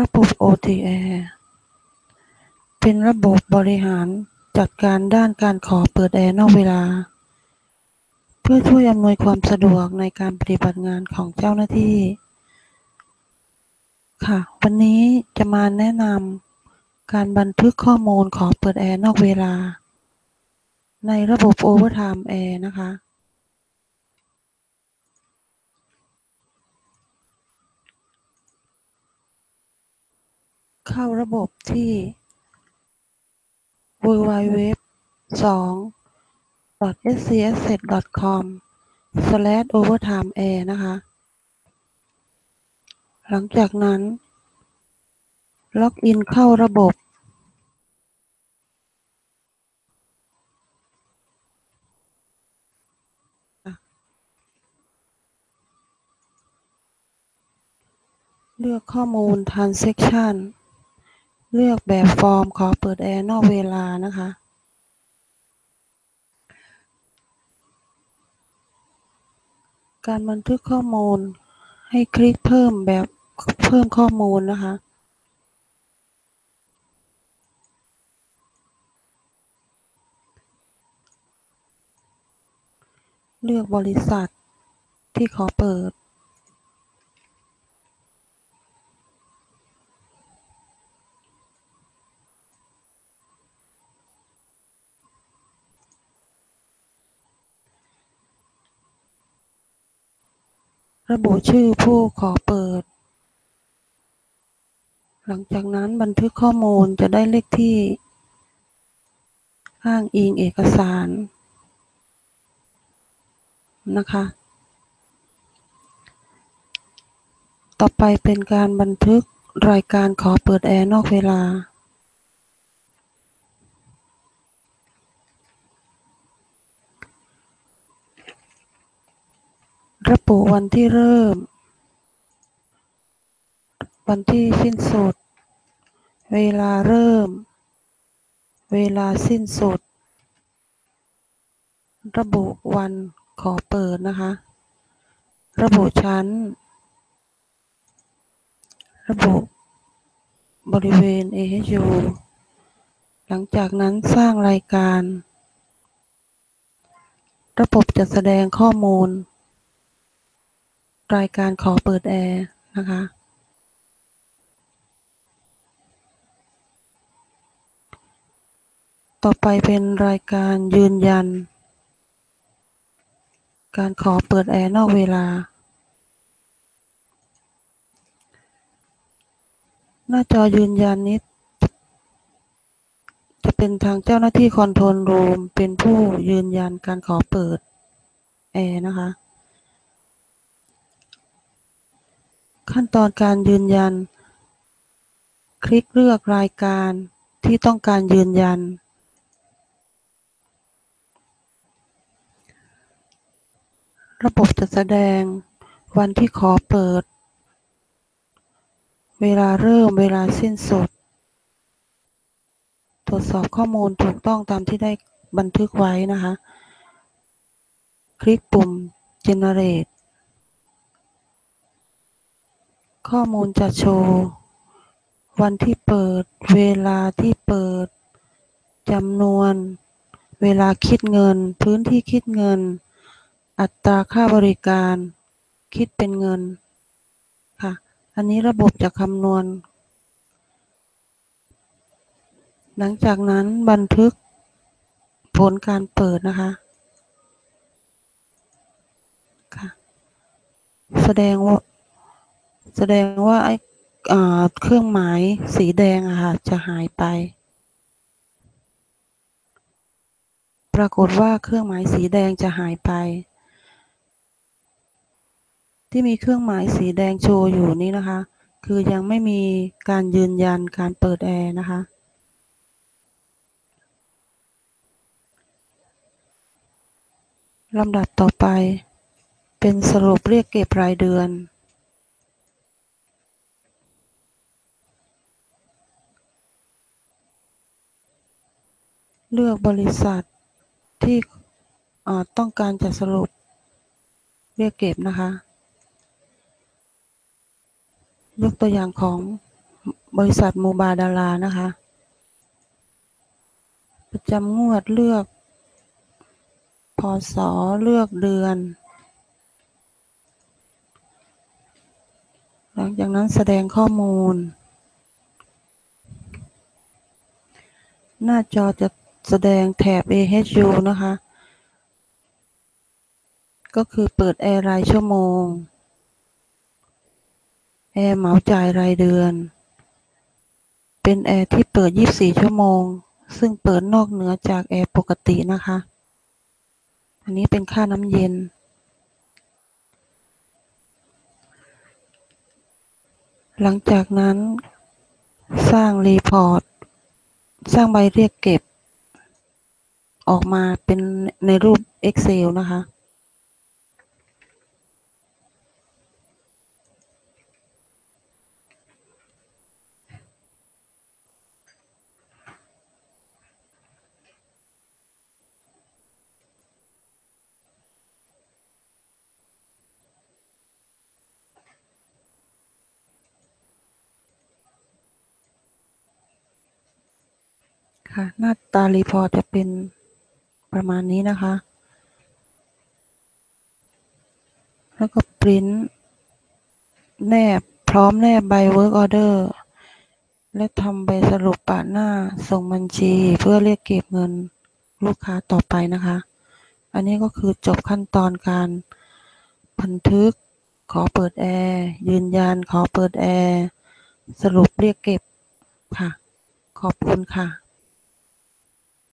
ระบบ OTA เป็นระบบบริหารจัดการด้านการขอเปิดแอร์นอกเวลา เพื่อช่วยอำนวยความสะดวกในการปฏิบัติงานของเจ้าหน้าที่ ค่ะ วันนี้จะมาแนะนำการบันทึกข้อมูลขอเปิดแอร์นอกเวลา ในระบบ Overtime Air นะคะ เข้าระบบที่ www 2 scasset.com slash overtime air นะคะ หลังจากนั้น ล็อกอินเข้าระบบ เลือกข้อมูล transaction เลือกแบบฟอร์มขอเปิดแอร์นอกเวลานะคะ การบันทึกข้อมูลให้คลิกเพิ่มแบบเพิ่มข้อมูลนะคะ เลือกบริษัทที่ขอเปิด ระบุชื่อผู้ขอเปิด หลังจากนั้นบันทึกข้อมูลจะได้เลขที่ อ้างอิงเอกสาร นะคะ ต่อไปเป็นการบันทึกรายการขอเปิดแอร์นอกเวลา ระบุวันที่เริ่ม วันที่สิ้นสุด เวลาเริ่ม เวลาสิ้นสุด ระบุวันขอเปิดนะคะ ระบุชั้น ระบุบริเวณ AHU หลังจากนั้นสร้างรายการ ระบบจะแสดงข้อมูล รายการขอเปิดแอร์นะคะ ต่อไปเป็นรายการยืนยัน การขอเปิดแอร์นอกเวลา หน้าจอยืนยันนี้จะเป็นทางเจ้าหน้าที่คอนโทรลรูมเป็นผู้ยืนยันการขอเปิดแอร์นะคะ ขั้นตอนการยืนยัน คลิกเลือกรายการที่ต้องการยืนยัน ระบบจะแสดงวันที่ขอเปิด เวลาเริ่มเวลาสิ้นสุด ตรวจสอบข้อมูลถูกต้องตามที่ได้บันทึกไว้นะคะ คลิกปุ่ม generate ข้อมูลจะโชว์ วันที่เปิด เวลาที่เปิด จำนวน เวลาคิดเงิน พื้นที่คิดเงิน อัตราค่าบริการ คิดเป็นเงิน ค่ะ อันนี้ระบบจะคำนวณ หลังจากนั้นบันทึกผลการเปิดนะคะค่ะ แสดงว่า แสดงว่าไอ้เครื่องหมายสีแดงอะค่ะจะหายไป ปรากฏว่าเครื่องหมายสีแดงจะหายไป ที่มีเครื่องหมายสีแดงโชว์อยู่นี้นะคะ คือยังไม่มีการยืนยันการเปิดแอร์นะคะลำดับต่อไป เป็นสรุปเรียกเก็บรายเดือน เลือกบริษัทที่ต้องการจะสรุปเรียกเก็บนะคะ ยกตัวอย่างของบริษัทมูบาดารานะคะ ประจำงวดเลือกพศเลือกเดือน หลังจากนั้นแสดงข้อมูล หน้าจอจะ แสดงแถบ AHU นะคะ ก็คือเปิดแอร์รายชั่วโมง แอร์เหมาจ่ายรายเดือน เป็นแอร์ที่เปิด 24 ชั่วโมง ซึ่งเปิดนอกเหนือจากแอร์ปกตินะคะ อันนี้เป็นค่าน้ำเย็นหลังจากนั้นสร้างรีพอร์ต สร้างใบเรียกเก็บ ออกมาเป็นในรูป Excel นะคะ ค่ะ หน้าตารีพอร์ตจะเป็น ประมาณนี้นะคะ แล้วก็ปริ้นแนบพร้อมแนบใบ work order และทำใบสรุปปะหน้าส่งบัญชีเพื่อเรียกเก็บเงินลูกค้าต่อไปนะคะ อันนี้ก็คือจบขั้นตอนการบันทึกขอเปิดแอร์ยืนยันขอเปิดแอร์สรุปเรียกเก็บค่ะ ขอบคุณค่ะ